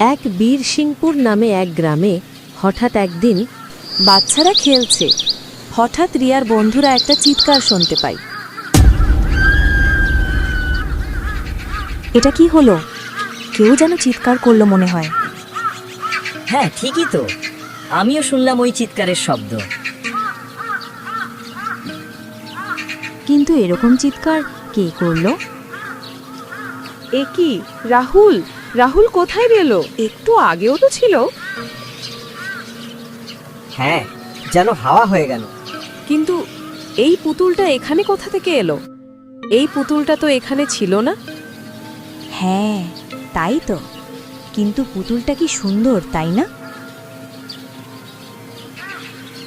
এক বীর সিংপুর নামে এক গ্রামে হঠাৎ একদিন বাচ্চারা খেলছে। হঠাৎ রিয়ার বন্ধুরা একটা চিৎকার শুনতে পায়। এটা কি হলো? কেউ যেন চিৎকার করল মনে হয়। হ্যাঁ ঠিকই তো। আমিও শুনলাম ওই চিৎকারের শব্দ। কিন্তু এরকম চিৎকার কে করল? এ কি রাহুল? রাহুল কোথায় গেল? একটু আগেও তো ছিল। হ্যাঁ যেন হাওয়া হয়ে গেল। কিন্তু এই পুতুলটা এখানে কোথা থেকে এলো? এই পুতুলটা তো এখানে ছিল না। হ্যাঁ তাই তো। কিন্তু পুতুলটা কি সুন্দর তাই না?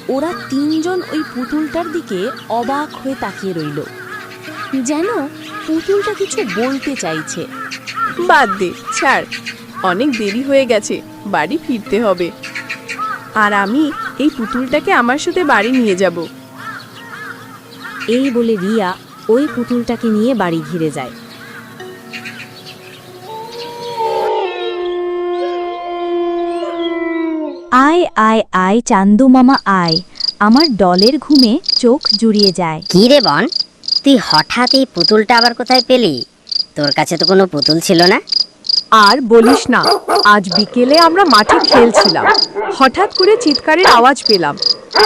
ওরা তিনজন ওই পুতুলটার দিকে অবাক হয়ে তাকিয়ে রইল। যেন পুতুলটা কিছু বলতে চাইছে। বাদ দে ছাড়। অনেক দেরি হয়ে গেছে বাড়ি ফিরতে হবে। আর আমি এই পুতুলটাকে আমার সাথে বাড়ি নিয়ে যাব। এই বলে রিয়া ওই পুতুলটাকে নিয়ে বাড়ি ঘিরে যায়। আয় আয় আয় চান্দু মামা আয়। আমার ডলের ঘুমে চোখ জুড়িয়ে যায়। কি রে বন? তুই হঠাৎ এই পুতুলটা আবার কোথায় পেলি? তোর কাছে তো কোনো পুতুল ছিল না? আর বলিস না আজ বিকেলে আমরা মাঠে খেলছিলাম। হঠাৎ করে চিৎকারের আওয়াজ পেলাম।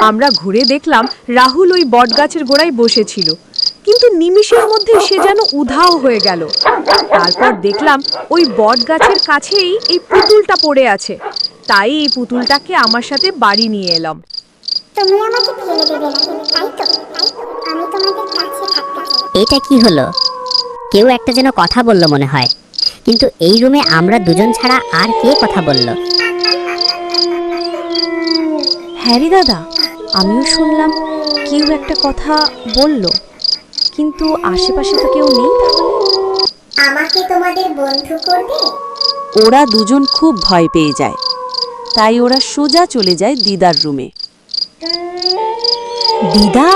আমরা ঘুরে দেখলাম রাহুল ওই বটগাছের গোড়ায় বসেছিল। কিন্তু নিমিষের মধ্যে সে যেন উধাও হয়ে গেল। তারপর দেখলাম ওই বটগাছের কাছেই এই পুতুলটা পড়ে আছে। তাই এই পুতুলটাকে আমার সাথে বাড়ি নিয়ে এলাম। তুমি আমাকে ফেলে দেবে না তাই তো? আমি তোমাদের কাছে থাকতে এটা কি হলো? কেউ একটা যেন কথা বলল মনে হয়। কিন্তু এই রুমে আমরা দুজন ছাড়া আর কে কথা বলল? হ্যারি দাদা আমিও শুনলাম কেউ একটা কথা বলল। কিন্তু আশেপাশে তো কেউ নেই তাহলে? আমাকে তোমাদের বন্ধু করবে? ওরা দুজন খুব ভয় পেয়ে যায়। তাই ওরা সোজা চলে যায় দিদার রুমে। দিদা?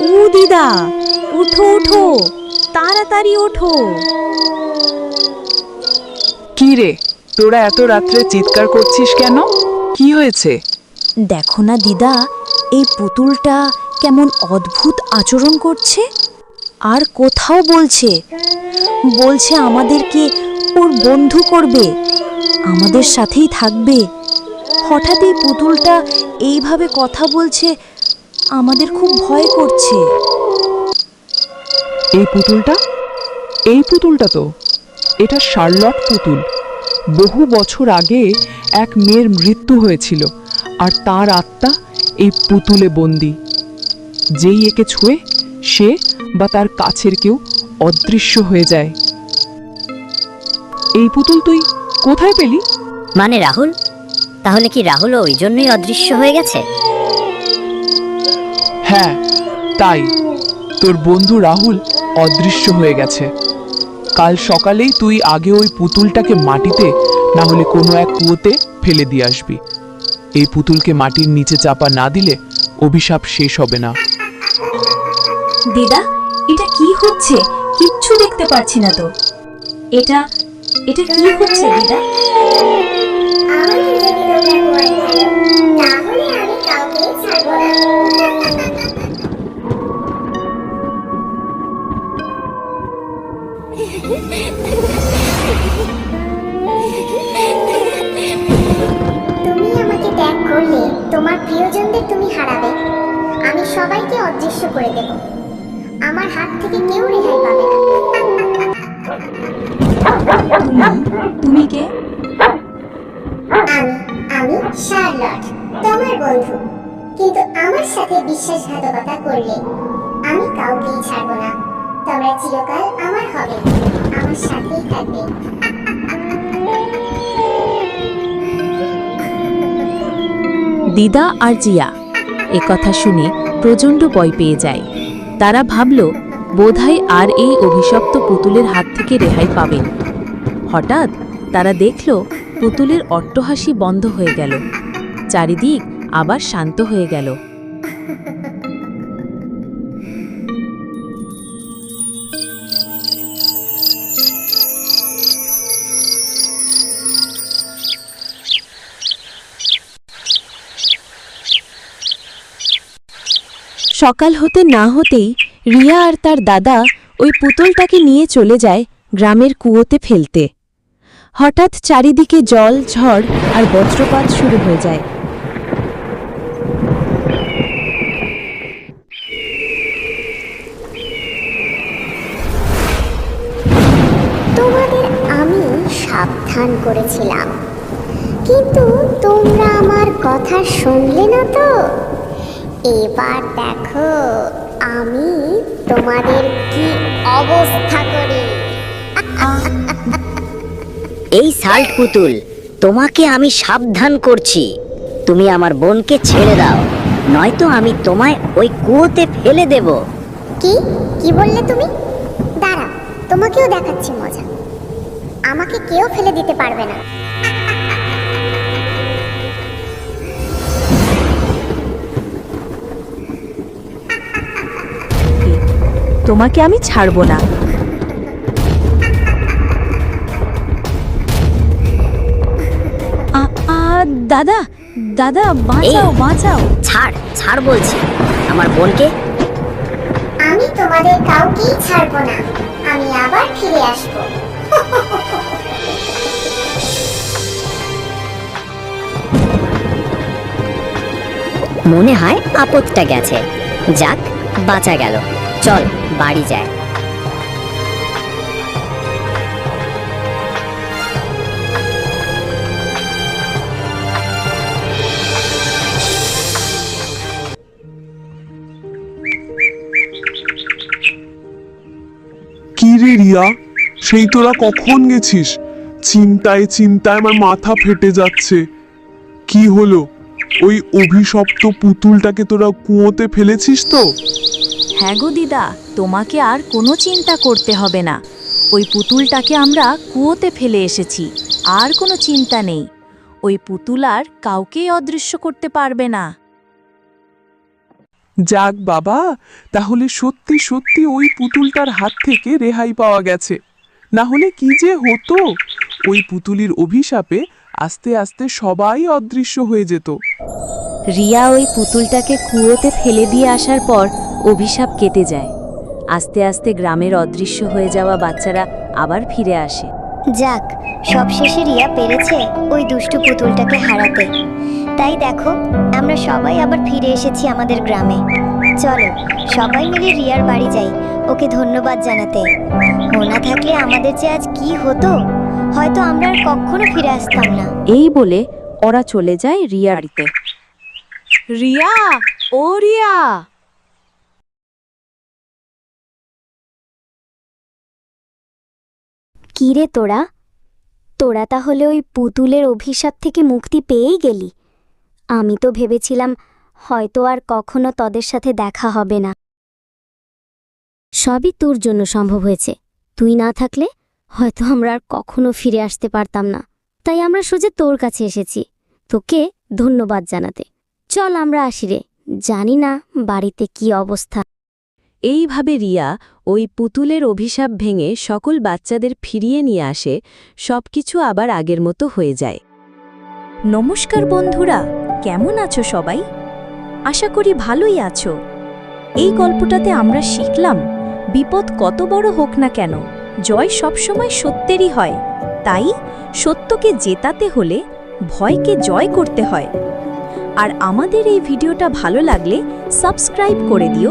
ও দিদা উঠো উঠো। তাড়াতাড়ি ওঠো। কি রে? তোরা এত রাত্রে চিৎকার করছিস কেন? কি হয়েছে? দেখো না দিদা এই পুতুলটা কেমন অদ্ভুত আচরণ করছে। আর কোথাও বলছে বলছে আমাদেরকে ওর বন্ধু করবে আমাদের সাথেই থাকবে। হঠাৎ এই পুতুলটা এইভাবে কথা বলছে আমাদের খুব ভয় করছে। এই পুতুলটা? এই পুতুলটা তো। এটা শার্লক পুতুল। বহু বছর আগে এক মেয়ের মৃত্যু হয়েছিল আর তার আত্মা এই পুতুলে বন্দি। যেই একে ছুঁয়ে সে বা তার কাছের কেউ অদৃশ্য হয়ে যায়। এই পুতুল তুই কোথায় পেলি? মানে রাহুল? তাহলে কি রাহুল ওই জন্যই অদৃশ্য হয়ে গেছে? হ্যাঁ তাই। তোর বন্ধু রাহুল অদৃশ্য হয়ে গেছে। কাল সকালেই তুই আগে ওই পুতুলটাকে মাটিতে না হলে কোনো এক কুয়োতে ফেলে দিয়ে আসবি। এই পুতুলকে মাটির নিচে চাপা না দিলে অভিশাপ শেষ হবে না। দিদা এটা কি হচ্ছে? কিচ্ছু দেখতে পাচ্ছি না তো। এটা এটা কি হচ্ছে দিদা? তাহলে আমি কাউকে ছাড়বো না। আমি আমি শার্লট, তোমার বন্ধু। কিন্তু আমার সাথে বিশ্বাসঘাতকতা করলে আমি কাউকেই ছাড়বো না। তোমরা চিরকাল আমার হবে, আমার সাথেই থাকবে। দিদা আর জিয়া, এ কথা শুনে প্রচণ্ড ভয় পেয়ে যায়। তারা ভাবল, বোধহয় আর এই অভিশপ্ত পুতুলের হাত থেকে রেহাই পাবেন। হঠাৎ তারা দেখল পুতুলের অট্টহাসি বন্ধ হয়ে গেল। চারিদিক আবার শান্ত হয়ে গেল। সকাল হতে না হতেই রিয়া আর তার দাদা ওই পুতুলটাকে নিয়ে চলে যায় গ্রামের কুয়োতে ফেলতে। হঠাৎ চারিদিকে জল, ঝড় আর বজ্রপাত শুরু হয়ে যায়। তোমাদের আমি সাবধান করেছিলাম। কিন্তু তোমরা আমার কথা শুনলে না তো? এবার দেখো, আমি তোমাদের কি অবস্থা করি? এই সাল্ট পুতুল তোমাকে আমি সাবধান করছি। তুমি আমার বোনকে ছেড়ে দাও নয়তো আমি তোমায় ওই কুয়োতে ফেলে দেব। কি? কি বললে তুমি? দাঁড়া তোমাকেও দেখাচ্ছি মজা। আমাকে কেউ ফেলে দিতে পারবে না। তোমাকে আমি ছাড়বো না। দাদা দাদা বাঁচাও বাঁচাও। ছাড় ছাড় বলছি। আমার বোনকে? আমি তোমাদের কাউকেই ছাড়বো না। আমি আবার ফিরে আসব। মনে হয় আপদটা গেছে। যাক বাঁচা গেল। চল বাড়ি যায়। রে রিয়া, সেই তোরা কখন গেছিস? চিন্তায় চিন্তায় আমার মাথা ফেটে যাচ্ছে। কি হলো? ওই অভিশপ্ত পুতুলটাকে তোরা কুয়োতে ফেলেছিস তো? হ্যাঁ গো দিদা, তোমাকে আর কোনো চিন্তা করতে হবে না। ওই পুতুলটাকে আমরা কুয়োতে ফেলে এসেছি, আর কোনো চিন্তা নেই। ওই পুতুল আর কাউকেই অদৃশ্য করতে পারবে না। যাক বাবা তাহলে সত্যি সত্যি ওই পুতুলটার হাত থেকে রেহাই পাওয়া গেছে। না হলে কি যে হতো? ওই পুতুলির অভিশাপে আস্তে আস্তে সবাই অদৃশ্য হয়ে যেত। রিয়া ওই পুতুলটাকে কুয়োতে ফেলে দিয়ে আসার পর অভিশাপ কেটে যায়। আস্তে আস্তে গ্রামের অদৃশ্য হয়ে যাওয়া বাচ্চারা আবার ফিরে আসে। যাক সবশেষে রিয়া পেরেছে ওই দুষ্টু পুতুলটাকে হারাতে। তাই দেখো আমরা সবাই আবার ফিরে এসেছি আমাদের গ্রামে। চলো সবাই মিলে রিয়ার বাড়ি যাই। ওকে ধন্যবাদ জানাতে। ও না থাকলে আমাদের যে আজ কি হতো? হয়তো আমরা আর কখনো ফিরে আসতাম না। এই বলে ওরা চলে যায় রিয়া বাড়িতে। রিয়া ও রিয়া! কিরে তোরা? তোরা তাহলে ওই পুতুলের অভিশাপ থেকে মুক্তি পেয়েই গেলি। আমি তো ভেবেছিলাম হয়তো আর কখনো তোদের সাথে দেখা হবে না। সবই তোর জন্য সম্ভব হয়েছে। তুই না থাকলে হয়তো আমরা আর কখনো ফিরে আসতে পারতাম না। তাই আমরা সোজা তোর কাছে এসেছি। তোকে ধন্যবাদ জানাতে। চল আমরা আসি রে। জানি না বাড়িতে কি অবস্থা। এইভাবে রিয়া ওই পুতুলের অভিশাপ ভেঙে সকল বাচ্চাদের ফিরিয়ে নিয়ে আসে, সবকিছু আবার আগের মতো হয়ে যায়। নমস্কার বন্ধুরা কেমন আছো সবাই? আশা করি ভালোই আছো। এই গল্পটাতে আমরা শিখলাম, বিপদ কত বড় হোক না কেন, জয় সবসময় সত্যেরই হয়। তাই, সত্যকে জেতাতে হলে ভয়কে জয় করতে হয়। আর আমাদের এই ভিডিওটা ভালো লাগলে সাবস্ক্রাইব করে দিও।